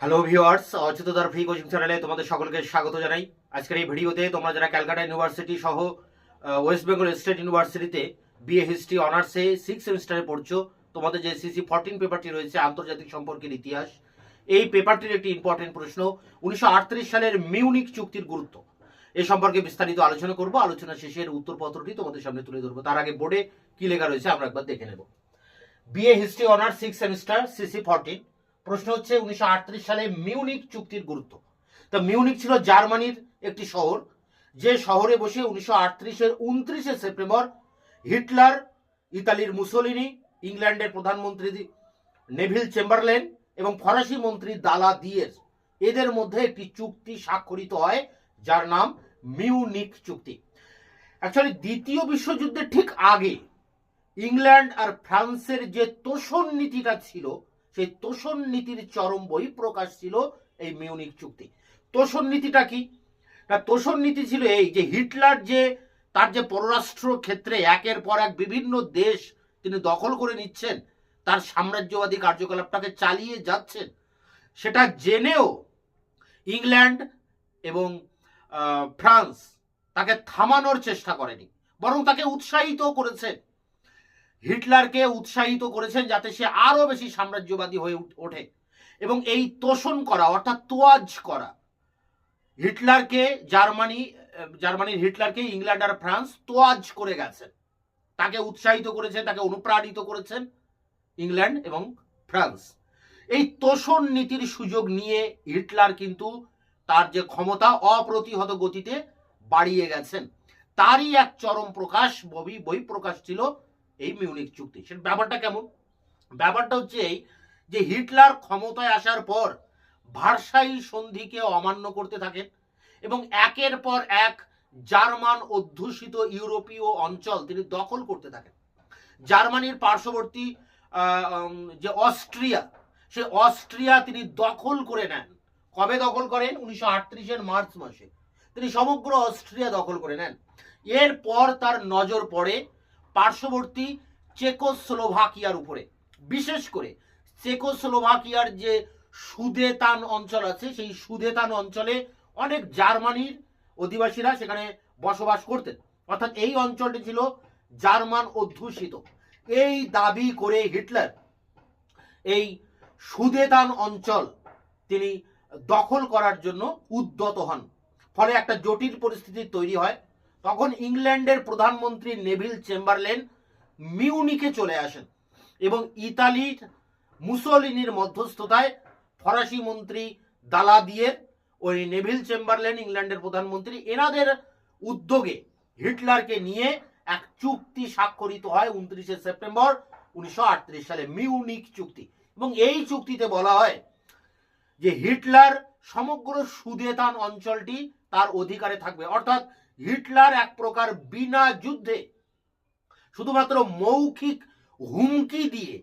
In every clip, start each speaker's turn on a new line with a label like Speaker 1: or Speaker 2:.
Speaker 1: Hello viewers অচ্যুতদার free coaching চ্যানেলে তোমাদের সকলকে স্বাগত জানাই। আজকের এই ভিডিওতে তোমরা যারা ক্যালকাটা ইউনিভার্সিটি সহ ওয়েস্ট বেঙ্গল স্টেট ইউনিভার্সিটিতে বিএ হিস্ট্রি অনার্সে সিক্স সেমিস্টারে পড়ছো, তোমাদের যে সিসি ফোরটিন পেপারটি রয়েছে, আন্তর্জাতিক সম্পর্কের ইতিহাস, এই পেপারটির একটি ইম্পর্টেন্ট প্রশ্ন, উনিশশো আটত্রিশ সালের মিউনিক চুক্তির গুরুত্ব। এ সম্পর্কে বিস্তারিত আলোচনা করব, আলোচনা শেষের উত্তরপত্রটি তোমাদের সামনে তুলে ধরবো। তার আগে বোর্ডে কি লেখা রয়েছে, আমরা একবার দেখে নেব। BA history honours six semester CC fourteen প্রশ্ন হচ্ছে উনিশশো আটত্রিশ সালে মিউনিক চুক্তির গুরুত্ব। তা মিউনিক ছিল জার্মানির একটি শহর, যে শহরে বসে উনিশশো আটত্রিশের উনত্রিশে সেপ্টেম্বর হিটলার, ইতালির মুসোলিনি, ইংল্যান্ডের প্রধানমন্ত্রী নেভিল চেম্বারলেন এবং ফরাসি মন্ত্রী দালা দিয়ের এদের মধ্যে একটি চুক্তি স্বাক্ষরিত হয়, যার নাম মিউনিক চুক্তি। অ্যাকচুয়ালি দ্বিতীয় বিশ্বযুদ্ধের ঠিক আগে ইংল্যান্ড আর ফ্রান্সের যে তোষণ নীতিটা ছিল সেই তোষণ নীতির চরম বই প্রকাশ ছিল এই মিউনিক চুক্তি। তোষণ নীতিটা কি? না, তোষণ নীতি ছিল এই যে হিটলার যে, তার যে পররাষ্ট্র ক্ষেত্রে একের পর এক বিভিন্ন দেশ তিনি দখল করে নিচ্ছেন, তার সাম্রাজ্যবাদী কার্যকলাপটাকে চালিয়ে যাচ্ছেন, সেটা জেনেও ইংল্যান্ড এবং ফ্রান্স তাকে থামানোর চেষ্টা করেনি, বরং তাকে উৎসাহিত করেছে হিটলারকে উৎসাহিত করেছেন যাতে সে আরও বেশি সাম্রাজ্যবাদী হয়ে ওঠে। এবং এই তোষণ করা, অর্থাৎ তোয়াজ করা, হিটলারকে জার্মানি, জার্মানির হিটলারকে ইংল্যান্ড আর ফ্রান্স তোয়াজ করে গেছেন। তাকে উৎসাহিত করেছে তাকে অনুপ্রাণিত করেছেন ইংল্যান্ড এবং ফ্রান্স। এই তোষণ নীতির সুযোগ নিয়ে হিটলার কিন্তু তার যে ক্ষমতা অপ্রতিহত গতিতে বাড়িয়ে গেছেন। তারই এক চরম প্রকাশ ববি বই প্রকাশ ছিল এই মিউনিক চুক্তি। সে ব্যাপারটা কেমন? ব্যাপারটা হচ্ছে এই যে হিটলার ক্ষমতায় আসার পর ভারসাই সন্ধিকে অমান্য করতে থাকেন এবং একের পর এক জার্মান অধ্যুষিত ইউরোপীয় অঞ্চল তিনি দখল করতে থাকেন। জার্মানির পার্শ্ববর্তী যে অস্ট্রিয়া, সে অস্ট্রিয়া তিনি দখল করে নেন। কবে দখল করেন? উনিশশো আটত্রিশের মার্চ মাসে। তিনি সমগ্র অস্ট্রিয়া দখল করে নেন। এরপর তার নজর পড়ে পার্শ্ববর্তী চেকোস্লোভাকিয়ার উপরে। বিশেষ করে চেকোস্লোভাকিয়ার যে সুদেতান অঞ্চল আছে, সেই সুদেতান অঞ্চলে অনেক জার্মানির অধিবাসীরা সেখানে বসবাস করতেন। অর্থাৎ এই অঞ্চলটি ছিল জার্মান অধ্যুষিত। এই দাবি করে হিটলার এই সুদেতান অঞ্চল তিনি দখল করার জন্য উদ্যত হন। ফলে একটা জটিল পরিস্থিতি তৈরি হয়। তখন ইংল্যান্ডের প্রধানমন্ত্রী নেভিল চেম্বারলেন মিউনিকে চলে আসেন এবং ইতালির মুসোলিনির মধ্যস্থতায় ফরাসি মন্ত্রী দালা দিয়ে ওই নেভিল চেম্বারলেন ইংল্যান্ডের প্রধানমন্ত্রী। এনাদের উদ্যোগে হিটলারকে নিয়ে এক চুক্তি স্বাক্ষরিত হয় উনত্রিশে সেপ্টেম্বর উনিশশো আটত্রিশ সালে মিউনিক চুক্তি। এবং এই চুক্তিতে বলা হয় যে হিটলার সমগ্র সুদেতান অঞ্চলটি তার অধিকারে থাকবে। অর্থাৎ হিটলার এক প্রকার বিনা যুদ্ধে শুধুমাত্র মৌখিক হুমকি দিয়ে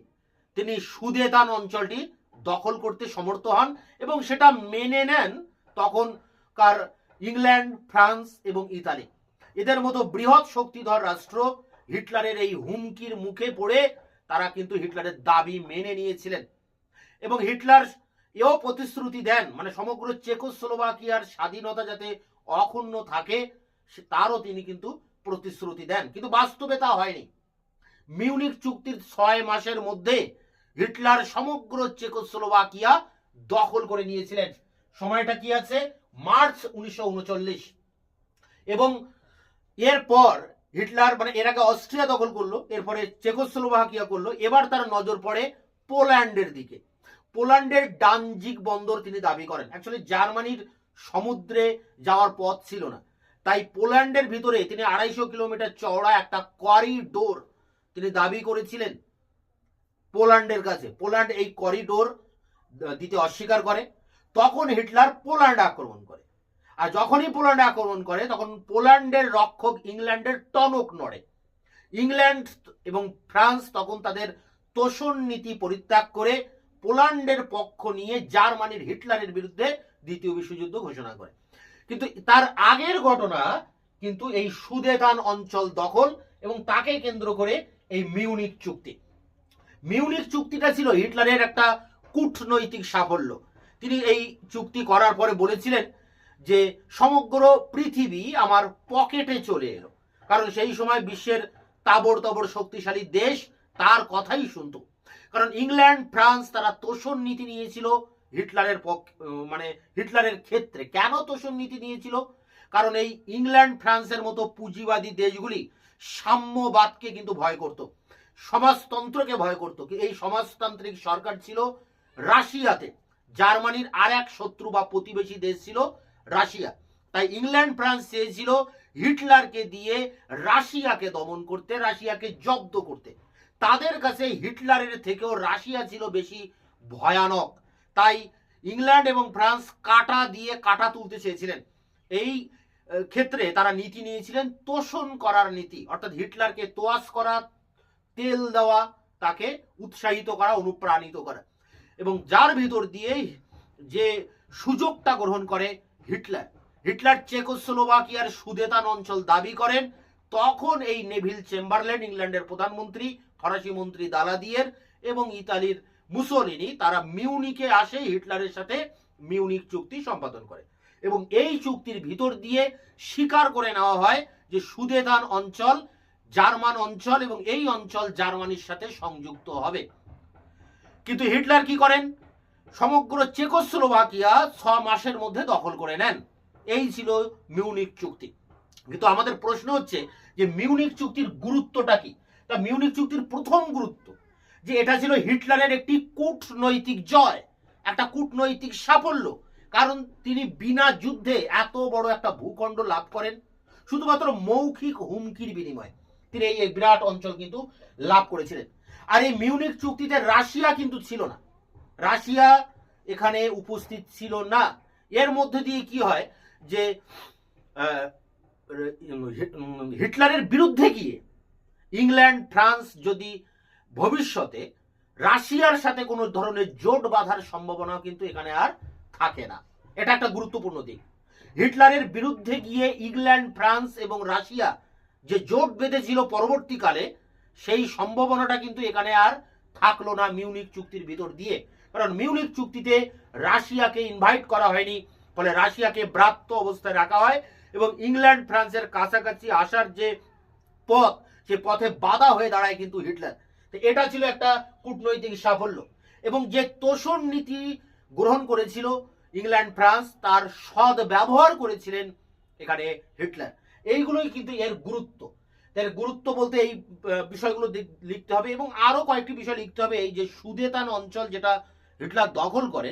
Speaker 1: তিনি সুদেতান অঞ্চলটি দখল করতে সমর্থ হন এবং সেটা মেনে নেন তখনকার ইংল্যান্ড, ফ্রান্স এবং ইতালি। এদের মতো বৃহৎ শক্তিধর রাষ্ট্র হিটলারের এই হুমকির মুখে পড়ে তারা কিন্তু হিটলারের দাবি মেনে নিয়েছিলেন এবং হিটলার এও প্রতিশ্রুতি দেন মানে সমগ্র চেকোস্লোভাকিয়ার স্বাধীনতা যাতে অক্ষুণ্ণ থাকে তারও তিনি কিন্তু প্রতিশ্রুতি দেন। কিন্তু বাস্তবে তা হয়নি। মিউনিক চুক্তির ছয় মাসের মধ্যে হিটলার সমগ্র চেকোস্লোভাকিয়া দখল করে নিয়েছিলেন। সময়টা কি আছে? মার্চ উনিশশো উনচল্লিশ। এবং এরপর হিটলার মানে এর আগে অস্ট্রিয়া দখল করল, এরপরে চেকোস্লোভাকিয়া করল, এবার তার নজর পড়ে পোল্যান্ডের দিকে। পোল্যান্ডের ডানজিক বন্দর তিনি দাবি করেন। অ্যাকচুয়ালি জার্মানির সমুদ্রে যাওয়ার পথ ছিল না। তাই পোল্যান্ডের ভিতরে তিনি আড়াইশো কিলোমিটার চওড়া একটা করিডোর তিনি দাবি করেছিলেন পোল্যান্ডের কাছে। পোল্যান্ড এই করিডোর দিতে অস্বীকার করে, তখন হিটলার পোল্যান্ড আক্রমণ করে। আর যখনই পোল্যান্ড আক্রমণ করে, তখন পোল্যান্ডের রক্ষক ইংল্যান্ডের টনক নড়ে। ইংল্যান্ড এবং ফ্রান্স তখন তাদের তোষণ নীতি পরিত্যাগ করে পোল্যান্ডের পক্ষ নিয়ে জার্মানির হিটলারের বিরুদ্ধে দ্বিতীয় বিশ্বযুদ্ধ ঘোষণা করে। কিন্তু তার আগের ঘটনা কিন্তু এই সুদেতান অঞ্চল দখল এবং তাকে কেন্দ্র করে এই মিউনিক চুক্তি। মিউনিক চুক্তিটা ছিল হিটলারের একটা কূটনৈতিক সাফল্য। তিনি এই চুক্তি করার পরে বলেছিলেন যে, সমগ্র পৃথিবী আমার পকেটে চলে এলো। কারণ সেই সময় বিশ্বের তাবড় তাবড় শক্তিশালী দেশ তার কথাই শুনত। কারণ ইংল্যান্ড, ফ্রান্স তারা তোষণ নীতি নিয়েছিল হিটলারের পক্ষ মানে হিটলারের ক্ষেত্রে কেন তোষণ নীতি নিয়েছিল? কারণ এই ইংল্যান্ড, ফ্রান্সের মতো পুঁজিবাদী দেশগুলি সাম্যবাদকে কিন্তু ভয় করত, সমাজতন্ত্রকে ভয় করত। এই সমাজতান্ত্রিক সরকার ছিল রাশিয়াতে। জার্মানির আর এক শত্রু বা প্রতিবেশী দেশ ছিল রাশিয়া। তাই ইংল্যান্ড, ফ্রান্স চেয়েছিল হিটলারকে দিয়ে রাশিয়াকে দমন করতে, রাশিয়াকে জব্দ করতে। তাদের কাছে হিটলারের থেকেও রাশিয়া ছিল বেশি ভয়ানক। তাই ইংল্যান্ড এবং ফ্রান্স কাটা দিয়ে কাটা তুলতে চেয়েছিলেন। এই ক্ষেত্রে তারা নীতি নিয়েছিলেন তোষণ করার নীতি, অর্থাৎ হিটলারকে তোয়াশ করা, তেল দেওয়া, তাকে উৎসাহিত করা, অনুপ্রাণিত করা। এবং যার ভিতর দিয়ে যে সুযোগটা গ্রহণ করে হিটলার হিটলার চেকোস্লোভাকিয়ার সুদেতান অঞ্চল দাবি করেন, তখন এই নেভিল চেম্বারল্যান্ড, ইংল্যান্ডের প্রধানমন্ত্রী, ফরাসি মন্ত্রী দালাদিয়ের এবং ইতালির মুসোলিনি তারা মিউনিকে আসে, হিটলারের সাথে মিউনিক চুক্তি সম্পাদন করে। এবং এই চুক্তির ভিতর দিয়ে স্বীকার করে নেওয়া হয় যে সুদেদান অঞ্চল, জার্মান অঞ্চল এবং এই অঞ্চল জার্মানির সাথে সংযুক্ত হবে। কিন্তু হিটলার কি করেন? সমগ্র চেকোস্লোভাকিয়া ছ মাসের মধ্যে দখল করে নেন। এই ছিল মিউনিক চুক্তি। কিন্তু আমাদের প্রশ্ন হচ্ছে যে মিউনিক চুক্তির গুরুত্বটা কি? তা মিউনিক চুক্তির প্রথম গুরুত্ব যে এটা ছিল হিটলারের একটি কূটনৈতিক জয়, একটা কূটনৈতিক সাফল্য। কারণ তিনি বিনা যুদ্ধে এত বড় একটা ভূখণ্ড লাভ করেন, শুধুমাত্র মৌখিক হুমকির বিনিময়ে। তিনি এই বিরাট অঞ্চল কিন্তু লাভ করেছিলেন। আর এই মিউনিক চুক্তিতে রাশিয়া কিন্তু ছিল না। রাশিয়া এখানে উপস্থিত ছিল না। এর মধ্যে দিয়ে কি হয় যে হিটলারের বিরুদ্ধে গিয়ে ইংল্যান্ড, ফ্রান্স যদি ভবিষ্যতে রাশিয়ার সাথে কোনো ধরনের জোট বাঁধার সম্ভাবনা কিন্তু এখানে আর থাকে না। এটা একটা গুরুত্বপূর্ণ দিক। হিটলারের বিরুদ্ধে গিয়ে ইংল্যান্ড, ফ্রান্স এবং রাশিয়া যে জোট বেঁধেছিল পরবর্তীকালে, সেই সম্ভাবনাটা কিন্তু এখানে আর থাকল না মিউনিক চুক্তির ভিতর দিয়ে। কারণ মিউনিক চুক্তিতে রাশিয়াকে ইনভাইট করা হয়নি, ফলে রাশিয়াকে ব্রাত্য অবস্থায় রাখা হয় এবং ইংল্যান্ড, ফ্রান্সের কাছাকাছি আসার যে পথ, সে পথে বাধা হয়ে দাঁড়ায় কিন্তু হিটলার। এটা ছিল একটা কূটনৈতিক সাফল্য। এবং যে তোষণ নীতি গ্রহণ করেছিল ইংল্যান্ড, ফ্রান্স, তার সদ ব্যবহার করেছিলেন এখানে হিটলার। এইগুলোই কিন্তু এর গুরুত্ব। এর গুরুত্ব বলতে এই বিষয়গুলো লিখতে হবে এবং আরও কয়েকটি বিষয় লিখতে হবে। এই যে সুদেতান অঞ্চল যেটা হিটলার দখল করে,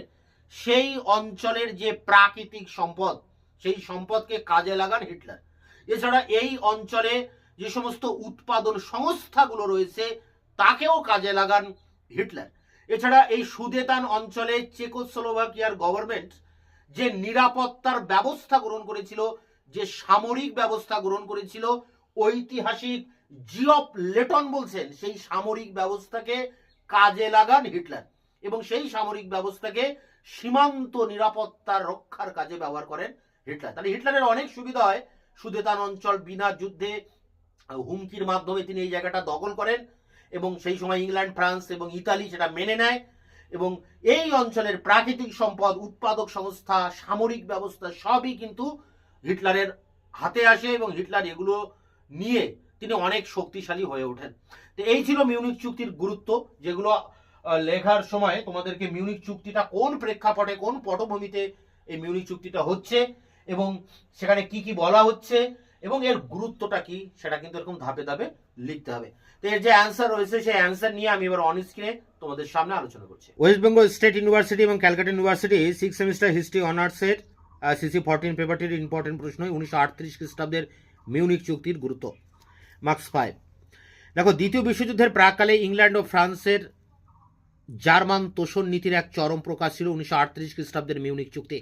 Speaker 1: সেই অঞ্চলের যে প্রাকৃতিক সম্পদ, সেই সম্পদকে কাজে লাগান হিটলার। এছাড়া এই অঞ্চলে যে সমস্ত উৎপাদন সংস্থাগুলো রয়েছে তাকেও কাজে লাগান হিটলার। এছাড়া এই সুদেতান অঞ্চলে চেকোস্লোভাকিয়ার গভর্নমেন্ট যে নিরাপত্তার ব্যবস্থা গ্রহণ করেছিল, যে সামরিক ব্যবস্থা গ্রহণ করেছিল, ঐতিহাসিক জিওপ লেটন বলছেন, সেই সামরিক ব্যবস্থাকে কাজে লাগান হিটলার এবং সেই সামরিক ব্যবস্থাকে সীমান্ত নিরাপত্তা রক্ষার কাজে ব্যবহার করেন হিটলার। তাহলে হিটলারের অনেক সুবিধা হয়। সুদেতান অঞ্চল বিনা যুদ্ধে হুমকির মাধ্যমে তিনি এই জায়গাটা দখল করেন। এবং সেই সময় ইংল্যান্ড, ফ্রান্স এবং ইতালি সেটা মেনে নেয় এবং এই অঞ্চলের প্রাকৃতিক সম্পদ, উৎপাদক সংস্থা, সামরিক ব্যবস্থা সবই কিন্তু হিটলারের হাতে আসে এবং হিটলার এগুলো নিয়ে তিনি অনেক শক্তিশালী হয়ে ওঠেন। তো এই ছিল মিউনিক চুক্তির গুরুত্ব, যেগুলো লেখার সময় তোমাদেরকে মিউনিক চুক্তিটা কোন প্রেক্ষাপটে, কোন পটভূমিতে এই মিউনিক চুক্তিটা হচ্ছে এবং সেখানে কি কি বলা হচ্ছে এবং এর গুরুত্বটা কি সেটা কিন্তু এরকম ধাপে ধাপে লিখতে হবে। তো এর যে অ্যান্সার রয়েছে, সেই অ্যান্সার নিয়ে আমি এবার অন স্ক্রিনে তোমাদের সামনে আলোচনা করছি। ওয়েস্ট বেঙ্গল স্টেট ইউনিভার্সিটি এবং Calcutta university six semester history অনার্সের সিসি ফোরটিন পেপারটির ইম্পর্টেন্ট প্রশ্ন উনিশশো আটত্রিশ খ্রিস্টাব্দের মিউনিক চুক্তির গুরুত্ব। মার্কস ফাইভ দেখো, দ্বিতীয় বিশ্বযুদ্ধের প্রাককালে ইংল্যান্ড ও ফ্রান্সের জার্মান তোষণ নীতির এক চরম প্রকাশ ছিল উনিশশো আটত্রিশ খ্রিস্টাব্দের মিউনিক চুক্তি।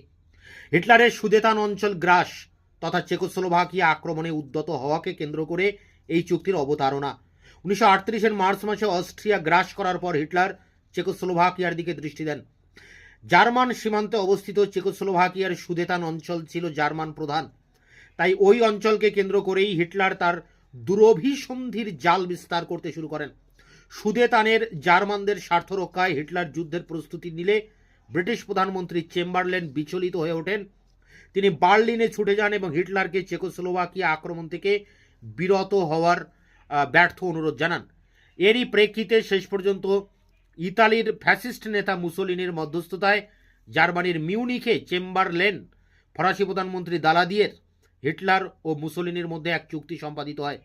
Speaker 1: হিটলারের সুদেতান অঞ্চল গ্রাস তথা চেকোস্লোভাকিয়া আক্রমণে উদ্যত হওয়াকে কেন্দ্র করে এই চুক্তির অবতারণা। উনিশশো আটত্রিশের মার্চ মাসে অস্ট্রিয়া গ্রাস করার পর হিটলার চেকোস্লোভাকিয়ার দিকে দৃষ্টি দেন। জার্মান সীমান্তে অবস্থিত চেকোস্লোভাকিয়ার সুদেতান অঞ্চল ছিল জার্মান প্রধান। তাই ওই অঞ্চলকে কেন্দ্র করেই হিটলার তার দুরভিসন্ধির জাল বিস্তার করতে শুরু করেন। সুদেতানের জার্মানদের স্বার্থ রক্ষায় হিটলার যুদ্ধের প্রস্তুতি নিলে ব্রিটিশ প্রধানমন্ত্রী চেম্বারলেন বিচলিত হয়ে ওঠেন তিনি বার্লিনে ছুটে যান এবং হিটলারকে চেকোস্লোভাকিয়া আক্রমণ থেকে বিরত হওয়ার ব্যর্থ অনুরোধ জানান। এরই প্রেক্ষিতে শেষ পর্যন্ত ইতালির ফ্যাসিস্ট নেতা মুসোলিনির মধ্যস্থতায় জার্মানির মিউনিখে চেম্বারলেন ফরাসি প্রধানমন্ত্রী দালাদিয়ের। হিটলার ও মুসোলিনির মধ্যে এক চুক্তি সম্পাদিত হয়।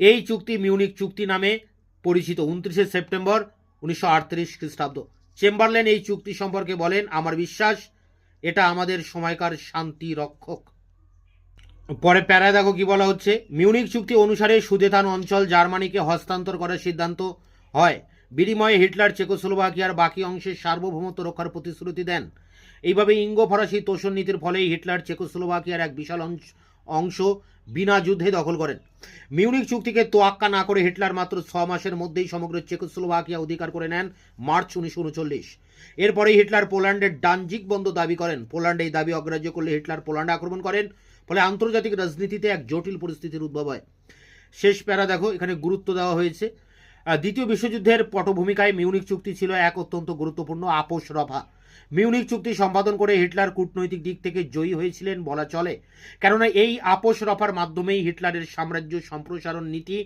Speaker 1: এই চুক্তি মিউনিক চুক্তি নামে পরিচিত। উনত্রিশে সেপ্টেম্বর উনিশশো আটত্রিশ খ্রিস্টাব্দ। চেম্বারলেন এই চুক্তি সম্পর্কে বলেন, আমার বিশ্বাস এটা আমাদের সময়কার শান্তি রক্ষক। পরে প্যারায় দেখো কি বলা হচ্ছে মিউনিক চুক্তি অনুসারে সুদেতান অঞ্চল জার্মানিকে হস্তান্তর করার সিদ্ধান্ত হয়। বিনিময়ে হিটলার চেকোস্লোভাকিয়ার বাকি অংশের সার্বভৌমত্ব রক্ষার প্রতিশ্রুতি দেন। এইভাবে ইঙ্গো ফরাসি তোষণ নীতির ফলেই হিটলার চেকোস্লোভাকিয়ার এক বিশাল অংশ- অংশ বিনা যুদ্ধে দখল করেন। মিউনিক চুক্তিকে তোয়াক্কা না করে হিটলার মাত্র ছ মাসের মধ্যেই সমগ্র চেকোস্লোভাকিয়া অধিকার করে নেন মার্চ উনিশশো উনচল্লিশ। এরপরে হিটলার পোল্যান্ডের ডানজিক বন্ধ দাবি করেন। পোল্যান্ড এই দাবি অগ্রাহ্য করলে হিটলার পোল্যান্ডে আক্রমণ করেন, ফলে আন্তর্জাতিক রাজনীতিতে এক জটিল পরিস্থিতির উদ্ভব হয়। শেষ প্যারা দেখো, এখানে গুরুত্ব দেওয়া হয়েছে। দ্বিতীয় বিশ্বযুদ্ধের পটভূমিকায় মিউনিক চুক্তি ছিল এক অত্যন্ত গুরুত্বপূর্ণ আপোষ রফা। মিউনিক চুক্তি সম্পাদন করে হিটলার কূটনৈতিক দিক থেকে জয়ী হয়েছিলেন বলা চলে। কেননা এই আপোষ রফার মাধ্যমেই হিটলারের সাম্রাজ্য সম্প্রসারণ নীতি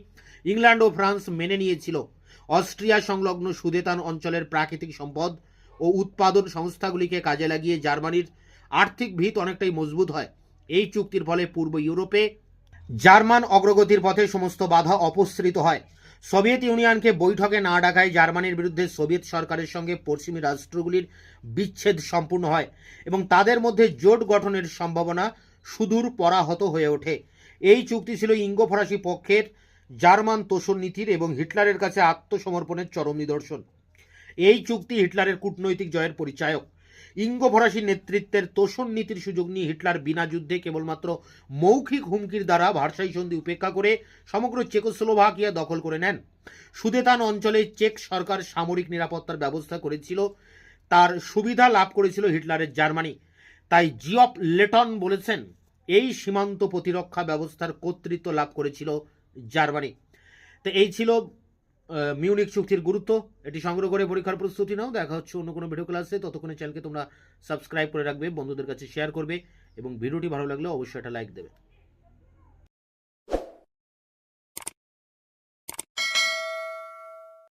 Speaker 1: ইংল্যান্ড ও ফ্রান্স মেনে নিয়েছিল। অস্ট্রিয়া সংলগ্ন সুদেতান অঞ্চলের প্রাকৃতিক সম্পদ ও উৎপাদন সংস্থাগুলিকে কাজে লাগিয়ে জার্মানির আর্থিক ভিত অনেকটাই মজবুত হয়। এই চুক্তির ফলে পূর্ব ইউরোপে জার্মান অগ্রগতির পথে সমস্ত বাধা অপসৃত হয়। সোভিয়েত ইউনিয়নকে বৈঠকে না ডাকায় জার্মানির বিরুদ্ধে সোভিয়েত সরকারের সঙ্গে পশ্চিমী রাষ্ট্রগুলির বিচ্ছেদ সম্পূর্ণ হয় এবং তাদের মধ্যে জোট গঠনের সম্ভাবনা সুদূর পরাহত হয়ে ওঠে। এই চুক্তি ছিল ইঙ্গো ফরাসি পক্ষের জার্মান তোষণ নীতির এবং হিটলারের কাছে আত্মসমর্পণের চরম নিদর্শন। এই চুক্তি হিটলারের কূটনৈতিক জয়ের পরিচায়ক। ইঙ্গো ফরাসি নেতৃত্বের তোষণ নীতির সুযোগ নিয়ে হিটলার বিনা যুদ্ধে কেবলমাত্র মৌখিক হুমকির দ্বারা ভারসাই সন্ধি উপেক্ষা করে সমগ্র চেকোস্লোভাকিয়া দখল করে নেন। সুদেতান অঞ্চলে চেক সরকার সামরিক নিরাপত্তার ব্যবস্থা করেছিল, তার সুবিধা লাভ করেছিল হিটলারের জার্মানি। তাই জিওপ লেটন বলেছেন, এই সীমান্ত প্রতিরক্ষা ব্যবস্থার কর্তৃত্ব লাভ করেছিল জার্মানি। তো এই ছিল মিউনিক চুক্তির গুরুত্ব, এটি সংগ্রহ করে পরীক্ষার প্রস্তুতি নাও। দেখা হচ্ছে অন্য কোনো ভিডিও ক্লাসে ততক্ষণে চ্যানেলকে তোমরা সাবস্ক্রাইব করে রাখবে, বন্ধুদের কাছে শেয়ার করবে এবং ভিডিওটি ভালো লাগলে অবশ্যই একটা লাইক দেবে।